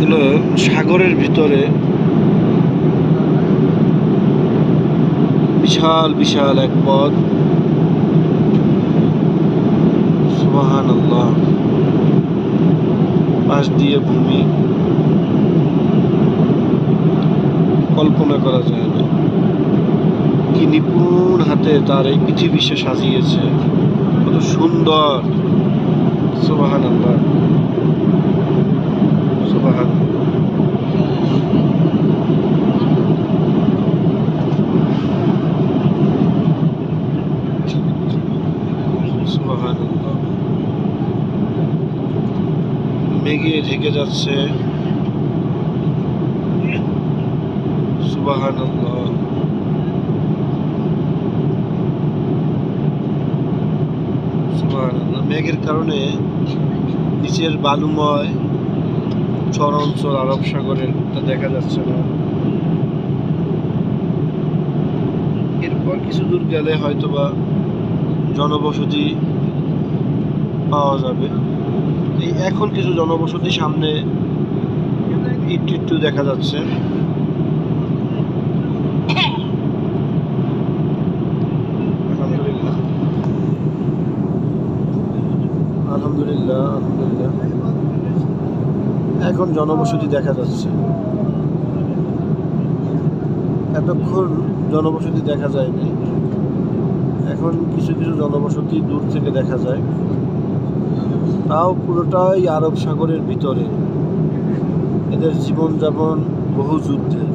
এগুলো সাগরের ভিতরে বিশাল বিশাল এক পথ। সুবাহান আল্লাহ পাশ দিয়ে ভূমি। কল্পনা করা যায় না। কি নিপুণ হাতে তার এই পৃথিবী সে সাজিয়েছে। কত সুন্দর। সুবাহান আল্লাহ সুবাহান সুবাহান আল্লাহ মেঘে ঢেকে যাচ্ছে। সুবাহান মেঘের কারণে নিচের বালুময় চর অঞ্চল আরব সাগরের তা দেখা যাচ্ছে না। এরপর কিছু দূর গেলে হয়তোবা জনবসতি পাওয়া যাবে। এই এখন কিছু জনবসতি সামনে একটু একটু দেখা যাচ্ছে। আলহামদুলিল্লাহ আলহামদুলিল্লাহ। এখন জনবসতি দেখা যাচ্ছে। এতক্ষণ জনবসতি দেখা যায়নি। এখন কিছু কিছু জনবসতি দূর থেকে দেখা যায়। তাও পুরোটাই আরব সাগরের ভিতরে। এদের জীবনযাপন বহু যুদ্ধের।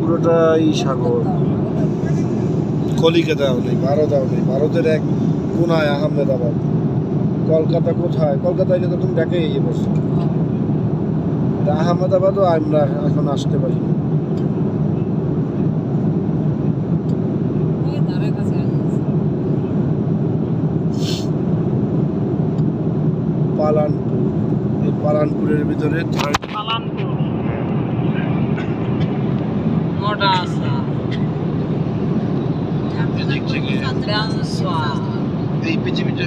পুরোটাই সাগর। কলিকাতাও নেই, ভারতও নেই। ভারতের এক কোনায় আহমেদাবাদ। কলকাতা কোথায়? কলকাতায় তো তুমি গিয়ে বসছো এটা আহমেদাবাদও আমরা এখন আসতে পারি। না। পালানপুর এই পালানপুরের ভিতরে থার্ড পালানপুর মোটা আসা এদিক থেকে ডান্সওয়া এই পৃথিবীতে